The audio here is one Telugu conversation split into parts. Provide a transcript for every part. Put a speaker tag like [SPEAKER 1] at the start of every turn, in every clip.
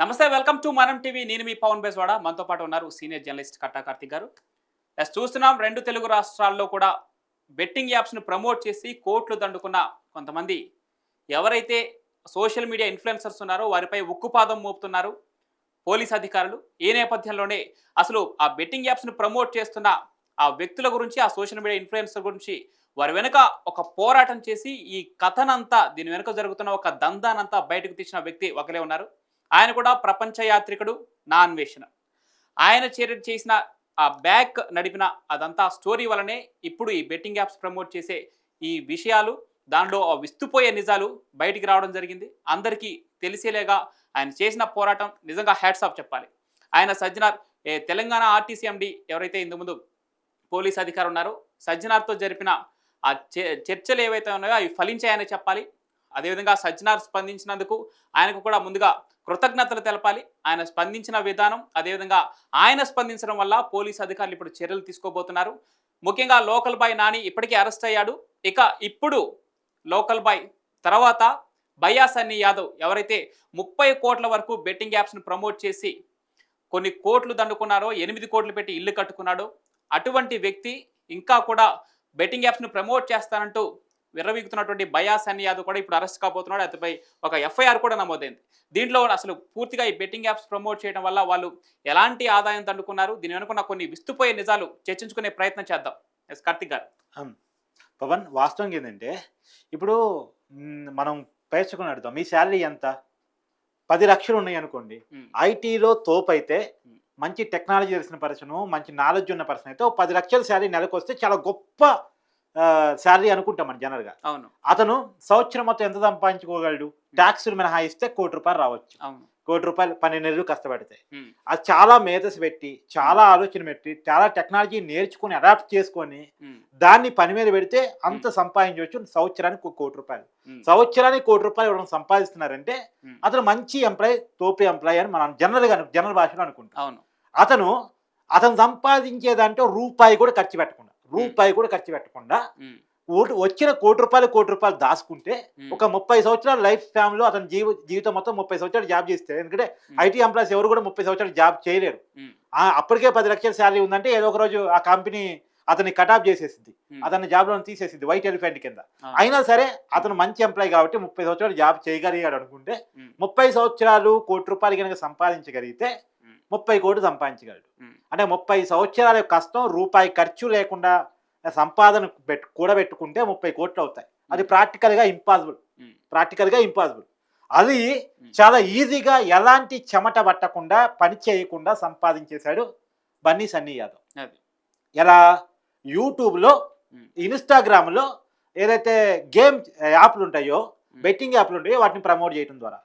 [SPEAKER 1] నమస్తే వెల్కమ్ టు మనం టీవీ. నేను మీ పవన్ బేస్వాడ మనతో పాటు ఉన్నారు సీనియర్ జర్నలిస్ట్ కట్టా కార్తిక్ గారు. చూస్తున్నాం రెండు తెలుగు రాష్ట్రాల్లో కూడా బెట్టింగ్ యాప్స్ను ప్రమోట్ చేసి కోట్లు దండుకున్న కొంతమంది. ఎవరైతే సోషల్ మీడియా ఇన్ఫ్లుయెన్సర్స్ ఉన్నారో వారిపై ఉక్కుపాదం మోపుతున్నారు పోలీస్ అధికారులు. ఈ నేపథ్యంలోనే అసలు ఆ బెట్టింగ్ యాప్స్ను ప్రమోట్ చేస్తున్న ఆ వ్యక్తుల గురించి ఆ సోషల్ మీడియా ఇన్ఫ్లుయెన్సర్ గురించి వారి వెనుక ఒక పోరాటం చేసి ఈ కథనంతా దీని వెనుక జరుగుతున్న ఒక దందానంతా బయటకు తీసిన వ్యక్తి ఒకరే ఉన్నారు. ఆయన కూడా ప్రపంచ యాత్రికుడు నా అన్వేషణ. ఆయన చేరి చేసిన ఆ బ్యాక్ నడిపిన అదంతా స్టోరీ వలనే ఇప్పుడు ఈ బెట్టింగ్ యాప్స్ ప్రమోట్ చేసే ఈ విషయాలు దానిలో ఆ విస్తుపోయే నిజాలు బయటికి రావడం జరిగింది. అందరికీ తెలిసేలేగా ఆయన చేసిన పోరాటం నిజంగా హ్యాట్స్ ఆఫ్ చెప్పాలి. ఆయన సజ్జనార్ ఏ తెలంగాణ ఆర్టీసీ ఎండి ఎవరైతే ఇంతకు ముందు పోలీస్ అధికారులు ఉన్నారో సజ్జనార్తో జరిపిన ఆ చర్చలు ఏవైతే ఉన్నాయో అవి ఫలించాయని చెప్పాలి. అదేవిధంగా సజ్జనార్ స్పందించినందుకు ఆయనకు కూడా ముందుగా కృతజ్ఞతలు తెలపాలి. ఆయన స్పందించిన విధానం అదేవిధంగా ఆయన స్పందించడం వల్ల పోలీస్ అధికారులు ఇప్పుడు చర్యలు తీసుకోబోతున్నారు. ముఖ్యంగా లోకల్ బాయ్ నాని ఇప్పటికే అరెస్ట్ అయ్యాడు. ఇక ఇప్పుడు లోకల్ బాయ్ తర్వాత బయ్యా సన్నీ యాదవ్ ఎవరైతే ముప్పై కోట్ల వరకు బెట్టింగ్ యాప్స్ను ప్రమోట్ చేసి కొన్ని కోట్లు దండుకున్నారో ఎనిమిది కోట్లు పెట్టి ఇల్లు కట్టుకున్నాడో అటువంటి వ్యక్తి ఇంకా కూడా బెట్టింగ్ యాప్స్ను ప్రమోట్ చేస్తానంటూ విర్రవీగుతున్నటువంటి బయాస్ అని యాదవ్ కూడా ఇప్పుడు అరెస్ట్ కాబోతున్నాడు. అతనిపై ఒక ఎఫ్ఐఆర్ కూడా నమోదైంది. దీంట్లో అసలు పూర్తిగా ఈ బెట్టింగ్ యాప్స్ ప్రమోట్ చేయడం వల్ల వాళ్ళు ఎలాంటి ఆదాయం దండుకున్నారు? దీని వెనుకున్న కొన్ని విస్తుపోయే నిజాలు చర్చించుకునే ప్రయత్నం చేద్దాం. ఎస్ కార్తిక్ గారు.
[SPEAKER 2] పవన్ వాస్తవంగా ఏంటంటే ఇప్పుడు మనం పేర్చుకుని అడుగుతాం మీ శాలరీ ఎంత? పది లక్షలు ఉన్నాయి అనుకోండి. ఐటీలో తోపు అయితే. మంచి టెక్నాలజీ తెలిసిన పర్సన్ మంచి నాలెడ్జ్ ఉన్న పర్సన్ అయితే ఓ పది లక్షల శాలరీ నెలకు వస్తే చాలా గొప్ప శాలరీ అనుకుంటాం మనం జనరల్గా.
[SPEAKER 1] అవును.
[SPEAKER 2] అతను సంవత్సరం మొత్తం ఎంత సంపాదించుకోగలడు? ట్యాక్సులు మినహాయిస్తే కోటి రూపాయలు రావచ్చు.
[SPEAKER 1] అవును.
[SPEAKER 2] కోటి రూపాయలు పన్నెండు నెలలు కష్టపడితే. అది చాలా మేధస్ పెట్టి చాలా ఆలోచన పెట్టి చాలా టెక్నాలజీ నేర్చుకుని అడాప్ట్ చేసుకొని దాన్ని పని మీద పెడితే అంత సంపాదించవచ్చు. సంవత్సరానికి ఒక కోటి రూపాయలు. సంవత్సరానికి కోటి రూపాయలు ఎవరైనా సంపాదిస్తున్నారంటే అతను మంచి ఎంప్లాయ్ తోపి ఎంప్లాయ్ అని మనం జనరల్గా జనరల్ భాషలో అనుకుంటాం.
[SPEAKER 1] అవును.
[SPEAKER 2] అతను అతను సంపాదించే దాంట్లో రూపాయి కూడా ఖర్చు పెట్టకుండా. రూపాయి కూడా ఖర్చు పెట్టకుండా ఓటు వచ్చిన కోటి రూపాయలు కోటి రూపాయలు దాచుకుంటే ఒక ముప్పై సంవత్సరాల లైఫ్ స్పాన్లో అతని జీవ జీవితం మొత్తం ముప్పై సంవత్సరాలు జాబ్ చేస్తే. ఎందుకంటే ఐటీ ఎంప్లాయీస్ ఎవరు కూడా ముప్పై సంవత్సరాలు జాబ్ చేయలేరు. అప్పటికే పది లక్షల శాలరీ ఉందంటే ఏదో ఒక రోజు ఆ కంపెనీ అతన్ని కటాప్ చేసేసింది.
[SPEAKER 1] ఉమ్,
[SPEAKER 2] అతన్ని జాబ్లో తీసేసింది వైట్ ఎలిఫెంట్ కింద. అయినా సరే అతను మంచి ఎంప్లాయ్ కాబట్టి ముప్పై సంవత్సరాలు జాబ్ చేయగలిగాడు అనుకుంటే ముప్పై సంవత్సరాలు కోటి రూపాయలు కనుక సంపాదించగలిగితే ముప్పై కోట్లు సంపాదించగలడు. అంటే ముప్పై సంవత్సరాల కష్టం రూపాయి ఖర్చు లేకుండా సంపాదన పెట్టు కూడబెట్టుకుంటే ముప్పై కోట్లు అవుతాయి. అది ప్రాక్టికల్గా ఇంపాసిబుల్. ప్రాక్టికల్గా ఇంపాసిబుల్. అది. చాలా ఈజీగా ఎలాంటి చెమట పట్టకుండా పని చేయకుండా సంపాదించేశాడు బన్నీ సన్నీ యాదవ్. ఎలా? యూట్యూబ్లో ఇన్స్టాగ్రామ్లో ఏదైతే గేమ్ యాప్లు ఉంటాయో బెట్టింగ్ యాప్లు ఉంటాయో వాటిని ప్రమోట్ చేయడం ద్వారా.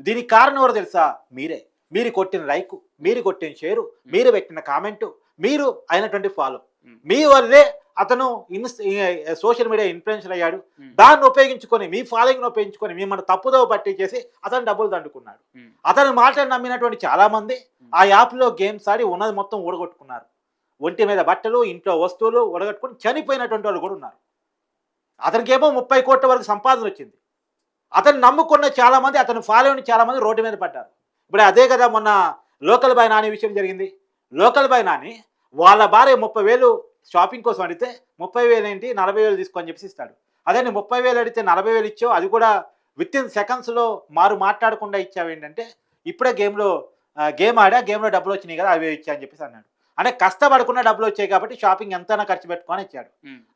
[SPEAKER 2] దీనికి కారణం ఎవరో తెలుసా? మీరే. మీరు కొట్టిన లైక్ మీరు కొట్టిన షేరు మీరు పెట్టిన కామెంట్ మీరు అయినటువంటి ఫాలో మీ వల్లే అతను ఇన్స్ సోషల్ మీడియా ఇన్ఫ్లుయెన్సర్ అయ్యాడు. దాన్ని ఉపయోగించుకొని మీ ఫాలోయింగ్ని ఉపయోగించుకొని మిమ్మల్ని తప్పుదోవ పట్టించేసి అతను డబ్బులు దండుకున్నాడు. అతని మాటలు నమ్మినటువంటి చాలా మంది ఆ యాప్లో గేమ్స్ ఆడి ఉన్నది మొత్తం ఊడగొట్టుకున్నారు. ఒంటి మీద బట్టలు ఇంట్లో వస్తువులు ఊడగొట్టుకుని చనిపోయినటువంటి వాళ్ళు కూడా ఉన్నారు. అతనికేమో ముప్పై కోట్ల వరకు సంపాదన వచ్చింది. అతను నమ్ముకున్న చాలా మంది అతను ఫాలో అయిన చాలా మంది రోడ్డు మీద పడ్డారు. ఇప్పుడు అదే కదా మొన్న లోకల్ బాయ్ నాని విషయం జరిగింది. లోకల్ బాయ్ నాని వాళ్ళ భార్య ముప్పై వేలు షాపింగ్ కోసం అడిగితే ముప్పై వేలు ఏంటి? నలభై వేలు తీసుకొని చెప్పేసి ఇస్తాడు. అదే నువ్వు ముప్పై వేలు అడిగితే నలభై వేలు ఇచ్చావు. అది కూడా విత్ ఇన్ సెకండ్స్లో మారు మాట్లాడకుండా ఇచ్చావు ఏంటంటే ఇప్పుడే గేమ్లో గేమ్ ఆడా? గేమ్లో డబ్బులు వచ్చినాయి కదా అవి ఇచ్చా అని చెప్పేసి అన్నాడు. అంటే కష్టపడకుండా డబ్బులు వచ్చాయి కాబట్టి షాపింగ్ ఎంతైనా ఖర్చు పెట్టుకొని ఇచ్చాడు.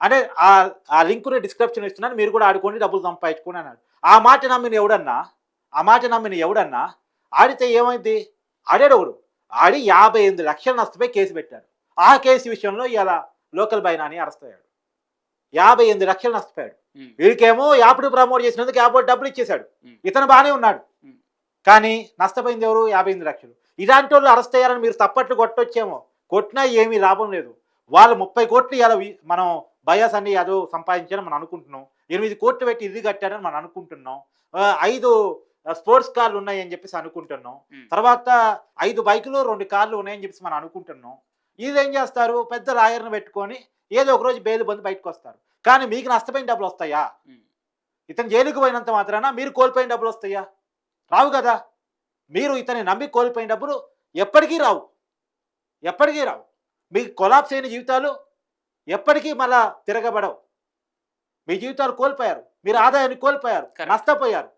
[SPEAKER 2] అంటే ఆ ఆ లింకుని డిస్క్రిప్షన్ ఇస్తున్నాను. మీరు కూడా ఆడుకోండి డబ్బులు సంపాదించుకోండి అన్నాడు. ఆ మాట నమ్మిన ఎవడన్నా ఆ మాట నమ్మిన ఎవడన్నా ఆడితే ఏమైంది? ఆడాడు ఒకడు. ఆడి యాభై ఎనిమిది లక్షల నష్టపోయి కేసు పెట్టాడు. ఆ కేసు విషయంలో ఇలా లోకల్ బై నాని అరెస్ట్ అయ్యాడు. యాభై ఎనిమిది లక్షలు నష్టపోయాడు. వీడికేమో యాప్డు ప్రమోట్ చేసినందుకు యాప్ డబ్బులు ఇచ్చేశాడు. ఇతను బాగానే ఉన్నాడు. కానీ నష్టపోయింది ఎవరు? యాభై ఎనిమిది లక్షలు. ఇలాంటి వాళ్ళు అరెస్ట్ అయ్యారని మీరు తప్పట్లు కొట్టొచ్చేమో. కొట్టినా ఏమీ లాభం లేదు. వాళ్ళు ముప్పై కోట్లు ఇలా మనం బయాస్ అన్ని యాదవ్ సంపాదించారని మనం అనుకుంటున్నాం. ఎనిమిది కోట్లు పెట్టి ఇది కట్టారని మనం అనుకుంటున్నాం. ఐదు స్పోర్ట్స్ కార్లు ఉన్నాయని చెప్పేసి అనుకుంటున్నాం. తర్వాత ఐదు బైకులు రెండు కార్లు ఉన్నాయని చెప్పేసి మనం అనుకుంటున్నాం. ఇది ఏం చేస్తారు? పెద్ద లాయర్ని పెట్టుకొని ఏదో ఒక రోజు బెయిల్ బంది బయటకు వస్తారు. కానీ మీకు నష్టపోయిన డబ్బులు వస్తాయా? ఇతను జైలుకు పోయినంత మాత్రాన మీరు కోల్పోయిన డబ్బులు వస్తాయా? రావు కదా. మీరు ఇతని నమ్మి కోల్పోయిన డబ్బులు ఎప్పటికీ రావు. ఎప్పటికీ రావు. మీకు కొలాప్స్ అయిన జీవితాలు ఎప్పటికీ మళ్ళా తిరగబడవు. మీ జీవితాలు కోల్పోయారు. మీరు ఆదాయాన్ని కోల్పోయారు. నష్టపోయారు.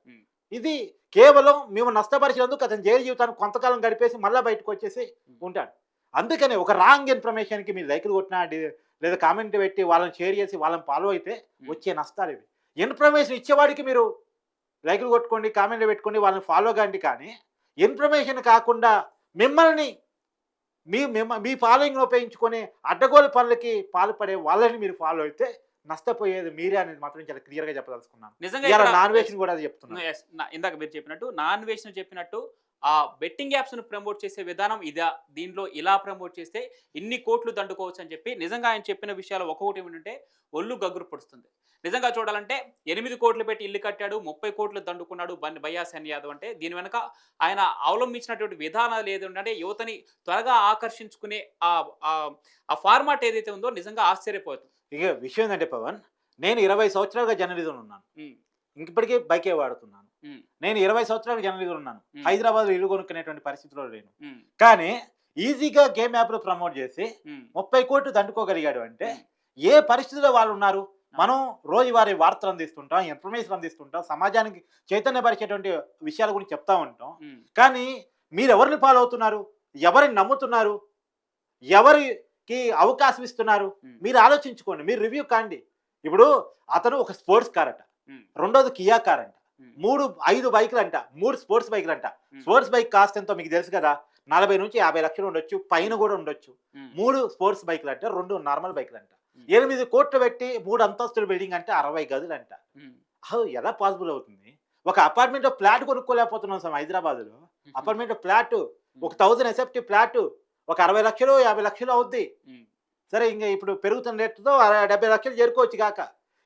[SPEAKER 2] ఇది కేవలం మేము నష్టపరిచినందుకు అతను జైలు జీవితాన్ని కొంతకాలం గడిపేసి మళ్ళీ బయటకు వచ్చేసి ఉంటాడు. అందుకని ఒక రాంగ్ ఇన్ఫర్మేషన్కి మీరు లైకులు కొట్టినా లేదా కామెంట్ పెట్టి వాళ్ళని షేర్ చేసి వాళ్ళని ఫాలో అయితే వచ్చే నష్టాలు ఇవి. ఇన్ఫర్మేషన్ ఇచ్చేవాడికి మీరు లైకులు కొట్టుకోండి కామెంట్లు పెట్టుకోండి వాళ్ళని ఫాలో కండి కానీ ఇన్ఫర్మేషన్ కాకుండా మిమ్మల్ని మీ మిమ్మ మీ ఫాలోయింగ్ ఉపయోగించుకొని అడ్డగోలు పనులకి పాల్పడే వాళ్ళని మీరు ఫాలో అయితే నష్టపోయేది మీరే అనేది మాత్రం చాలా క్లియర్గా చెప్పదలుచుకున్నాను.
[SPEAKER 1] నిజంగా
[SPEAKER 2] నాన్ వేషన్ కూడా అది చెప్తున్నాను
[SPEAKER 1] ఇందాక మీరు చెప్పినట్టు నాన్ వేషన్ చెప్పినట్టు ఆ బెట్టింగ్ యాప్స్ను ప్రమోట్ చేసే విధానం ఇదా దీంట్లో ఇలా ప్రమోట్ చేస్తే ఇన్ని కోట్లు దండుకోవచ్చు అని చెప్పి నిజంగా ఆయన చెప్పిన విషయాలు ఒక్కొక్కటి ఏమిటంటే ఒళ్ళు గగ్గురు పడుస్తుంది. నిజంగా చూడాలంటే ఎనిమిది కోట్లు పెట్టి ఇల్లు కట్టాడు ముప్పై కోట్లు దండుకున్నాడు బన్ బయ్యాసన్ యాదవ్ అంటే దీని వెనక ఆయన అవలంబించినటువంటి విధానాలు ఏదంటే యువతని త్వరగా ఆకర్షించుకునే ఆ ఫార్మాట్ ఏదైతే ఉందో నిజంగా ఆశ్చర్యపోతుంది.
[SPEAKER 2] ఇక విషయం ఏంటంటే పవన్ నేను ఇరవై సంవత్సరాలుగా జర్నలిజం ఉన్నాను. ఇంక ఇప్పటికీ బైకే వాడుతున్నాను. నేను ఇరవై సంవత్సరాలుగా జర్నలిజం ఉన్నాను. హైదరాబాద్లో ఇల్లు కొనుక్కునేటువంటి పరిస్థితిలో లేను. కానీ ఈజీగా గేమ్ యాప్లు ప్రమోట్ చేసి ముప్పై కోట్లు దండుకోగలిగాడు అంటే. ఏ పరిస్థితిలో వాళ్ళు ఉన్నారు? మనం రోజువారీ వార్తలు అందిస్తుంటాం ఇన్ఫర్మేషన్ అందిస్తుంటాం సమాజానికి చైతన్యపరిచేటువంటి విషయాల గురించి చెప్తా ఉంటాం. కానీ మీరు ఎవరిని ఫాలో అవుతున్నారు? ఎవరిని నమ్ముతున్నారు? ఎవరికి అవకాశం ఇస్తున్నారు. మీరు ఆలోచించుకోండి. మీరు రివ్యూ కాండి. ఇప్పుడు అతను ఒక స్పోర్ట్స్ కార్ అంట. రెండోది కియా కార్ అంట. మూడు ఐదు బైకులు అంట. మూడు స్పోర్ట్స్ బైకులు అంట. స్పోర్ట్స్ బైక్ కాస్ట్ ఎంతో మీకు తెలుసు కదా? నలభై నుంచి యాభై లక్షలు ఉండొచ్చు. పైన కూడా ఉండొచ్చు. మూడు స్పోర్ట్స్ బైకులు అంటే. రెండు నార్మల్ బైకులు అంట. ఎనిమిది కోట్లు పెట్టి మూడు అంతస్తుల బిల్డింగ్ అంటే అరవై గదులు అంట. ఎలా పాసిబుల్ అవుతుంది? ఒక అపార్ట్మెంట్ ఫ్లాట్ కొనుక్కోలేకపోతున్నాం సార్ హైదరాబాద్లో. అపార్ట్మెంట్ ఫ్లాట్ ఒక thousand S F T flat ఒక అరవై లక్షలు యాభై లక్షలు అవుద్ది. సరే ఇంకా ఇప్పుడు పెరుగుతున్న రేటుతో డెబ్బై లక్షలు చేరుకోవచ్చు కాక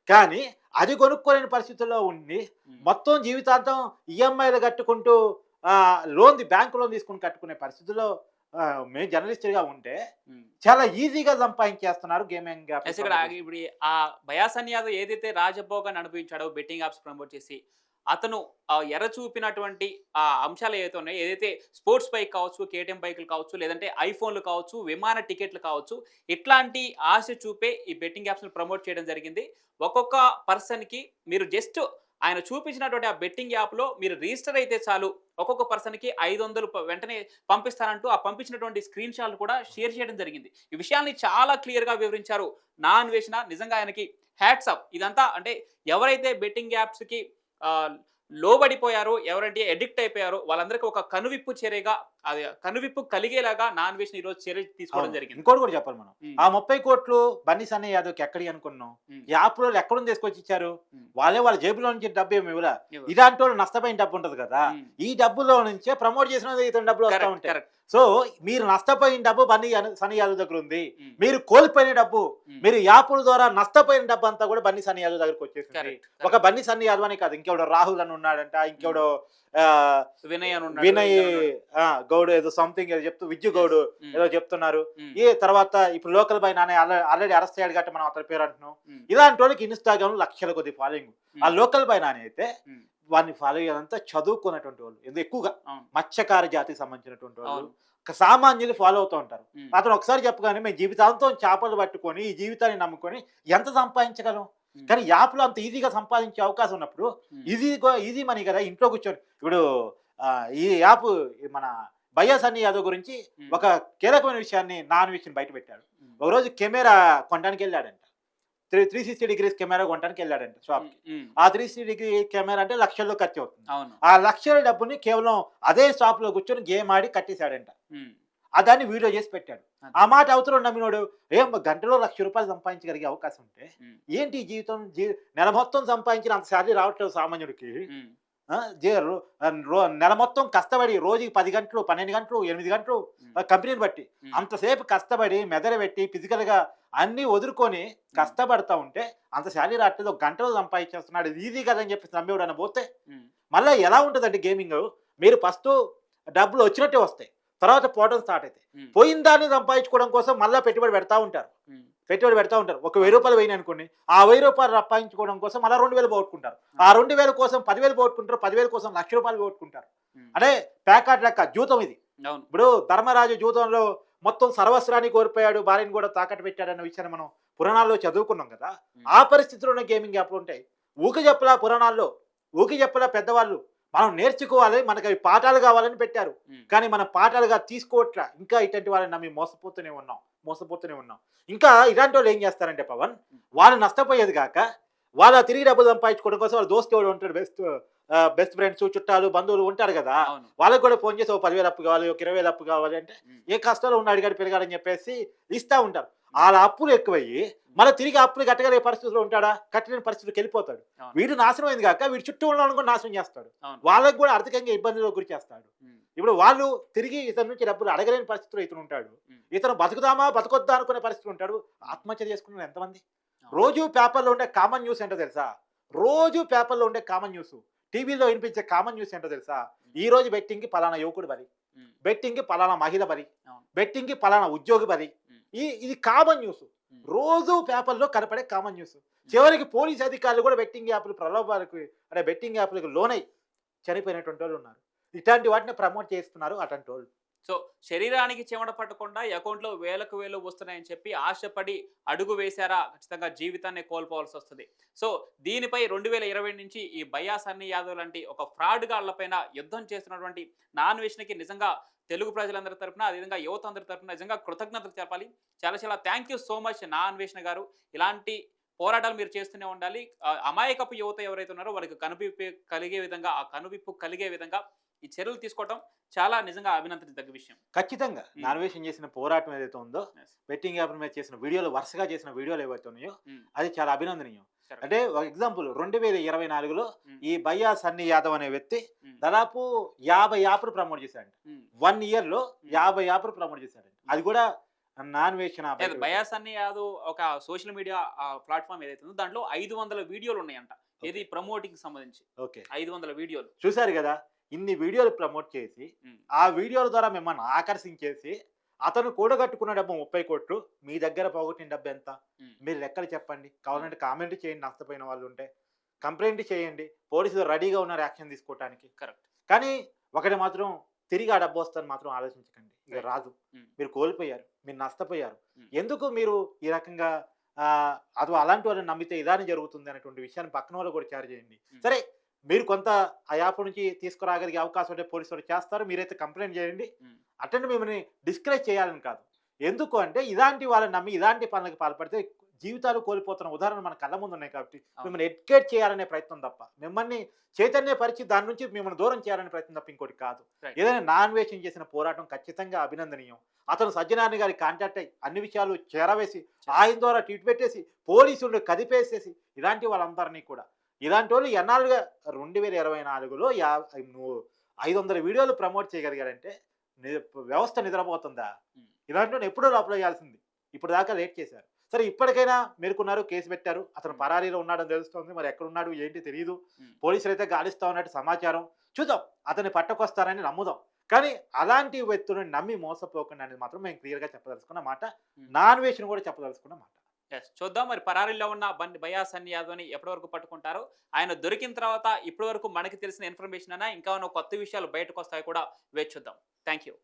[SPEAKER 2] కానీ అది కొనుక్కోలేని పరిస్థితుల్లో ఉండి మొత్తం జీవితాంతం ఈఎంఐలు కట్టుకుంటూ ఆ, లోన్ బ్యాంక్ లోన్ తీసుకుని కట్టుకునే పరిస్థితుల్లో మేము జర్నలిస్ట్గా ఉంటే. చాలా ఈజీగా సంపాదించేస్తున్నారు గేమింగ్
[SPEAKER 1] ఇప్పుడు ఆ బయాసన్ యాదవ్ ఏదైతే రాజభోగాన్ని అనుభవించాడో బెట్టింగ్ యాప్స్ ప్రమోట్ చేసి అతను ఎర్ర చూపినటువంటి ఆ అంశాలు ఏవైతే ఉన్నాయో ఏదైతే స్పోర్ట్స్ బైక్ కావచ్చు కేటీఎం బైకులు కావచ్చు లేదంటే ఐఫోన్లు కావచ్చు విమాన టికెట్లు కావచ్చు ఇట్లాంటి ఆశ చూపే ఈ బెట్టింగ్ యాప్స్ను ప్రమోట్ చేయడం జరిగింది. ఒక్కొక్క పర్సన్కి మీరు జస్ట్ ఆయన చూపించినటువంటి ఆ బెట్టింగ్ యాప్లో మీరు రిజిస్టర్ అయితే చాలు. ఒక్కొక్క పర్సన్కి ఐదు వందలు వెంటనే పంపిస్తానంటూ ఆ పంపించినటువంటి స్క్రీన్ షాట్లు కూడా షేర్ చేయడం జరిగింది. ఈ విషయాన్ని చాలా క్లియర్గా వివరించారు నా అన్వేషణ. నిజంగా ఆయనకి హ్యాట్స్ అప్. ఇదంతా అంటే ఎవరైతే బెట్టింగ్ యాప్స్కి లోబడిపోయారు ఎవరంటే ఎడిక్ట్ అయిపోయారో వాళ్ళందరికీ ఒక కనువిప్పు చర్యగా అది కనువిప్పు కలిగేలాగా నా అన్వేషణ ఈరోజు చర్య తీసుకోవడం. జరిగింది.
[SPEAKER 2] ఇంకోటి కూడా చెప్పాలి మనం. ఆ ముప్పై కోట్లు బన్నీ సన్నీ యాదవ్కి ఎక్కడి అనుకున్నాం? యాప్లో ఎక్కడుంది తీసుకొచ్చి ఇచ్చారు? వాళ్ళే వాళ్ళ జేబులో నుంచి డబ్బు ఏమి ఇవ్వలే. ఇలాంటి వాళ్ళు నష్టపోయిన డబ్బు ఉంటది కదా. ఈ డబ్బులో నుంచే ప్రమోట్ చేసిన ఇతని డబ్బులు వస్తూ ఉంటాయి. సో మీరు నష్టపోయిన డబ్బు బన్నీ సన్నీ యాదవ్ దగ్గర ఉంది. మీరు కోల్పోయిన డబ్బు మీరు యాప్ల ద్వారా నష్టపోయిన డబ్బు అంతా కూడా బన్నీ సన్నీ యాదవ్ దగ్గరకు వచ్చేసింది.
[SPEAKER 1] correct,
[SPEAKER 2] ఒక. బన్నీ సన్నీ యాదవ్ అని కాదు ఇంకెవడో రాహుల్ అని ఉన్నాడంట ఇంకెవడో
[SPEAKER 1] వినయ్
[SPEAKER 2] గౌడ్ ఏదో సంథింగ్ ఏదో చెప్తూ విద్యు గౌడ్
[SPEAKER 1] ఉమ్,
[SPEAKER 2] ఏదో చెప్తున్నారు.
[SPEAKER 1] ఉమ్,
[SPEAKER 2] ఏ తర్వాత ఇప్పుడు local boy Nani already arrest అయ్యాడు కాబట్టి మనం అతని పేరు అంటున్నాం.
[SPEAKER 1] ఉమ్,
[SPEAKER 2] ఇలాంటి వాళ్ళకి ఇన్స్టాగ్రామ్ లక్షల కొద్ది ఫాలోయింగ్ ఆ లోకల్ బై నాని అయితే వాడిని ఫాలో అయ్యేదంతా చదువుకున్నటువంటి వాళ్ళు ఎందుకు ఎక్కువగా మత్స్యకార జాతికి సంబంధించినటువంటి వాళ్ళు సామాన్యులు ఫాలో అవుతూ ఉంటారు. అతను ఒకసారి చెప్పగానే మేము జీవితాంతం చేపలు పట్టుకొని ఈ జీవితాన్ని నమ్ముకొని ఎంత సంపాదించగలం? కానీ యాప్లో అంత ఈజీగా సంపాదించే అవకాశం ఉన్నప్పుడు
[SPEAKER 1] ఉమ్,
[SPEAKER 2] ఈజీ ఈజీ మనీ కదా ఇంట్లో కూర్చొని. ఇప్పుడు ఈ యాప్ మన బయ్యాస్ అన్ని యాదవ్ గురించి
[SPEAKER 1] ఉమ్,
[SPEAKER 2] ఒక కీలకమైన విషయాన్ని నాన్ విషయం బయట పెట్టాడు. ఒకరోజు కెమెరా కొనడానికి వెళ్ళాడంట. Three three sixty degrees camera కొనడానికి వెళ్ళాడంట షాప్ ఆ త్రీ సిక్స్టీ డిగ్రీ కెమెరా అంటే లక్షల్లో ఖర్చు అవుతుంది. ఆ లక్షల డబ్బుని కేవలం అదే షాప్లో కూర్చొని గేమ్ ఆడి కట్టేశాడంట.
[SPEAKER 1] ఉమ్,
[SPEAKER 2] ఆ దాన్ని వీడియో చేసి పెట్టాడు. ఆ మాట అవతల నమ్మినోడు ఏం గంటలో లక్ష రూపాయలు సంపాదించగలిగే అవకాశం ఉంటే ఏంటి జీవితం? నెల మొత్తం సంపాదించిన అంత శాలరీ రావట్లేదు సామాన్యుడికి. నెల మొత్తం కష్టపడి రోజుకి పది గంటలు పన్నెండు గంటలు ఎనిమిది గంటలు కంపెనీని బట్టి అంతసేపు కష్టపడి మెదడబెట్టి ఫిజికల్గా అన్ని వదులుకొని కష్టపడతా ఉంటే అంత శాలరీ రావట్లేదు ఒక గంటలో సంపాదించేస్తున్నాడు ఇది ఈజీ కదని చెప్పి నమ్మేవాడు అని పోతే మళ్ళీ ఎలా ఉంటుందండి గేమింగ్? మీరు ఫస్ట్ డబ్బులు వచ్చినట్టే వస్తాయి. తర్వాత పోవడం స్టార్ట్
[SPEAKER 1] ఉమ్,
[SPEAKER 2] పోయిన దాన్ని సంపాదించుకోవడం కోసం మళ్ళీ పెట్టుబడి పెడతా ఉంటారు. పెట్టుబడి పెడతా ఉంటారు. ఒక వెయ్యి రూపాయలు పోయినాయి అనుకోండి ఆ వెయ్యి రూపాయలు సంపాదించుకోవడం కోసం మళ్ళీ రెండు వేలు పోగొట్టుకుంటారు. ఆ రెండు వేల కోసం పదివేలు పోగొట్టుకుంటారు పదివేల కోసం లక్ష రూపాయలు పోగొట్టుకుంటారు. అంటే ప్యాకాట్ లెక్క జూతం ఇది. ఇప్పుడు ధర్మరాజు జూతంలో మొత్తం సర్వస్రాన్ని కోల్పోయాడు భార్యను కూడా తాకట్టు పెట్టాడు అన్న విషయాన్ని మనం పురాణాల్లో చదువుకున్నాం కదా. ఆ పరిస్థితిలోనే గేమింగ్ యాప్లు ఉంటాయి. ఊకి చెప్పలా పురాణాల్లో ఊకి చెప్పలా పెద్దవాళ్ళు మనం నేర్చుకోవాలి మనకి అవి పాఠాలు కావాలని పెట్టారు. కానీ మనం పాఠాలుగా తీసుకోవట్లా ఇంకా ఇటువంటి వాళ్ళని నమ్మి మోసపోతూనే ఉన్నాం మోసపోతూనే ఉన్నాం. ఇంకా ఇలాంటి వాళ్ళు ఏం చేస్తారంటే పవన్ వాళ్ళు నష్టపోయేది కాక వాళ్ళ తిరిగి డబ్బులు సంపాదించుకోవడం కోసం వాళ్ళ దోస్తు ఎవడు ఉంటాడు బెస్ట్ బెస్ట్ ఫ్రెండ్స్ చుట్టాలు బంధువులు ఉంటారు కదా. వాళ్ళకి కూడా ఫోన్ చేసి ఒక పదివేలు అప్పు కావాలి ఒక ఇరవై వేలు అప్పు కావాలి అంటే. ఏ కష్టాలు ఉన్న అడిగాడు పెరిగాడని చెప్పేసి ఇస్తా ఉంటారు. వాళ్ళ అప్పులు ఎక్కువయ్యి మళ్ళీ తిరిగి అప్పులు కట్టగలిగే పరిస్థితిలో ఉంటాడా కట్టలేని పరిస్థితికి వెళ్ళిపోతాడు. వీడు నాశనం అయింది కాక వీడు చుట్టూ ఉన్న కూడా నాశనం చేస్తాడు వాళ్ళకి కూడా ఆర్థికంగా ఇబ్బందులకు గురి చేస్తాడు. ఇప్పుడు వాళ్ళు తిరిగి ఇతని నుంచి డబ్బులు అడగలేని పరిస్థితిలో ఇతను ఉంటాడు. ఇతను బతుకుదామా బతకొద్దా అనుకునే పరిస్థితి ఉంటాడు ఆత్మహత్య చేసుకున్న ఎంతమంది. రోజు పేపర్లో ఉండే కామన్ న్యూస్ ఏంటో తెలుసా రోజు పేపర్లో ఉండే కామన్ న్యూస్ టీవీలో వినిపించే కామన్ న్యూస్ ఏంటో తెలుసా ఈ రోజు బెట్టింగ్కి పలానా యువకుడు బలి
[SPEAKER 1] ఉమ్.
[SPEAKER 2] బెట్టింగ్కి పలానా మహిళ బలి
[SPEAKER 1] అవును.
[SPEAKER 2] బెట్టింగ్కి పలానా ఉద్యోగి బలి. ఈ ఇది కామన్ న్యూస్. రోజు పేపర్లో కనపడే కామన్ న్యూస్ చివరికి పోలీస్ అధికారులు కూడా బెట్టింగ్ యాప్లు ప్రలోభాలకు అంటే బెట్టింగ్ యాప్లకు లోనై చనిపోయినటువంటి వాళ్ళు ఉన్నారు. ఇట్లాంటి వాటిని ప్రమోట్ చేస్తున్నారు అటువంటి వాళ్ళు.
[SPEAKER 1] సో శరీరానికి చెమట పట్టకుండా అకౌంట్లో వేలకు వేలు వస్తున్నాయని చెప్పి ఆశపడి అడుగు వేశారా? ఖచ్చితంగా జీవితాన్ని కోల్పోవాల్సి వస్తుంది. సో దీనిపై రెండు వేల ఇరవై నుంచి ఈ బయ్యా సన్నీ యాదవ్ లాంటి ఒక ఫ్రాడ్ గాళ్ళపైన యుద్ధం చేస్తున్నటువంటి నాన్ వేషన్కి నిజంగా తెలుగు ప్రజలందరి తరపున అదేవిధంగా యువత అందరి తరపున నిజంగా కృతజ్ఞతలు చెప్పాలి చాలా చాలా థ్యాంక్ యూ సో మచ్ నా అన్వేషణ గారు. ఇలాంటి పోరాటాలు మీరు చేస్తూనే ఉండాలి. అమాయకపు యువత ఎవరైతే ఉన్నారో వాళ్ళకి కనువిప్పు కలిగే విధంగా ఆ కనువిప్పు కలిగే విధంగా ఈ చర్యలు తీసుకోవడం చాలా నిజంగా అభినందించదగ్గ విషయం
[SPEAKER 2] ఖచ్చితంగా. నాన్వేషన్ చేసిన పోరాటం ఏదైతే ఉందో. బెట్టింగ్ యాప్ మీద చేసిన వీడియోలు వరుసగా చేసిన వీడియోలు ఏవైతే ఉన్నాయో. అది చాలా అభినందనీయం. అంటే ఒక ఎగ్జాంపుల్ రెండు వేల ఇరవై నాలుగులో. ఈ బయ్యా సన్నీ యాదవ్ అనే వ్యక్తి. దాదాపు యాభై యాప్లు ప్రమోట్ చేశాడు. వన్ ఇయర్లో యాభై యాప్లు ప్రమోట్ చేశాడు అది కూడా నాన్ వేషన్
[SPEAKER 1] బయాస్ అన్ని యాదవ్ ఒక సోషల్ మీడియా ప్లాట్ఫామ్ ఏదైతే ఉందో దాంట్లో ఐదు వందల వీడియోలు ఉన్నాయంట ఇది ప్రమోటింగ్ సంబంధించి
[SPEAKER 2] ఓకే
[SPEAKER 1] ఐదు వందల వీడియోలు
[SPEAKER 2] చూసారు కదా ఇన్ని వీడియోలు ప్రమోట్ చేసి ఆ వీడియోల ద్వారా మిమ్మల్ని ఆకర్షించేసి అతను కూడగట్టుకున్న డబ్బు ముప్పై కోట్లు మీ దగ్గర పోగొట్టిన డబ్బు ఎంత? మీరు లెక్కలు చెప్పండి? కావాలంటే కామెంట్ చేయండి నష్టపోయిన వాళ్ళు ఉంటే. కంప్లైంట్ చేయండి. పోలీసులు రెడీగా ఉన్నారు యాక్షన్ తీసుకోవడానికి
[SPEAKER 1] కరెక్ట్
[SPEAKER 2] కానీ ఒకటి మాత్రం తిరిగి ఆ డబ్బు వస్తుందని మాత్రం ఆలోచించకండి. ఇక. రాదు. మీరు కోల్పోయారు. మీరు నష్టపోయారు. ఎందుకు మీరు ఈ రకంగా అది అలాంటి వాళ్ళని నమ్మితే ఇలానే జరుగుతుంది అనేటువంటి విషయాన్ని పక్కన వాళ్ళు కూడా క్యారీ చేయండి. సరే మీరు కొంత ఆ యాప్ నుంచి తీసుకురాగలిగే అవకాశం ఉంటే పోలీసు వాళ్ళు చేస్తారు. మీరైతే కంప్లైంట్ చేయండి. అటెండ్ మిమ్మల్ని డిస్కరేజ్ చేయాలని కాదు. ఎందుకు అంటే ఇలాంటి వాళ్ళని నమ్మి ఇలాంటి పనులకు పాల్పడితే జీవితాలు కోల్పోతున్న ఉదాహరణ మన కళ్ళ ముందు ఉన్నాయి కాబట్టి. మిమ్మల్ని ఎడ్యుకేట్ చేయాలనే ప్రయత్నం తప్ప మిమ్మల్ని చైతన్యపరిచి దాని నుంచి మిమ్మల్ని దూరం చేయాలనే ప్రయత్నం తప్ప ఇంకోటి కాదు. ఏదైనా నాన్ వేషన్ చేసిన పోరాటం ఖచ్చితంగా అభినందనీయం. అతను సజ్జనాన్ని గారి కాంటాక్ట్ అయ్యి అన్ని విషయాలు చేరవేసి ఆయన ద్వారా ట్వీట్ పెట్టేసి పోలీసులు కదిపేసేసి ఇలాంటి వాళ్ళందరినీ కూడా ఇలాంటి వాళ్ళు ఎన్నాళ్ళుగా రెండు వేల ఇరవై నాలుగులో యా నువ్వు ఐదు వందల వీడియోలు ప్రమోట్ చేయగలిగాడంటే వ్యవస్థ నిద్రపోతుందా? ఇలాంటి వాళ్ళు ఎప్పుడో లోపల చేయాల్సింది. ఇప్పుడు దాకా లేట్ చేశారు. సరే ఇప్పటికైనా మేరుకున్నారు కేసు పెట్టారు. అతను పరారీలో ఉన్నాడని తెలుస్తుంది. మరి ఎక్కడున్నాడు ఏంటి తెలియదు. పోలీసులు అయితే గాలిస్తా ఉన్నట్టు సమాచారం. చూద్దాం అతన్ని పట్టకొస్తారని నమ్ముదాం. కానీ అలాంటి వ్యక్తులను నమ్మి మోసపోకుండా అనేది మాత్రం మేము క్లియర్గా చెప్పదలుచుకున్న మాట. నాన్ వేషన్ కూడా చెప్పదలుచుకున్న మాట.
[SPEAKER 1] ఎస్ చూద్దాం మరి పరారీలో ఉన్న బండి బయాస్ యాదవ్ని ఎప్పటి వరకు పట్టుకుంటారు? ఆయన దొరికిన తర్వాత ఇప్పటి వరకు మనకి తెలిసిన ఇన్ఫర్మేషన్ అయినా ఇంకా ఉన్న కొత్త విషయాలు బయటకు వస్తాయి కూడా వేచి చూద్దాం. Thank you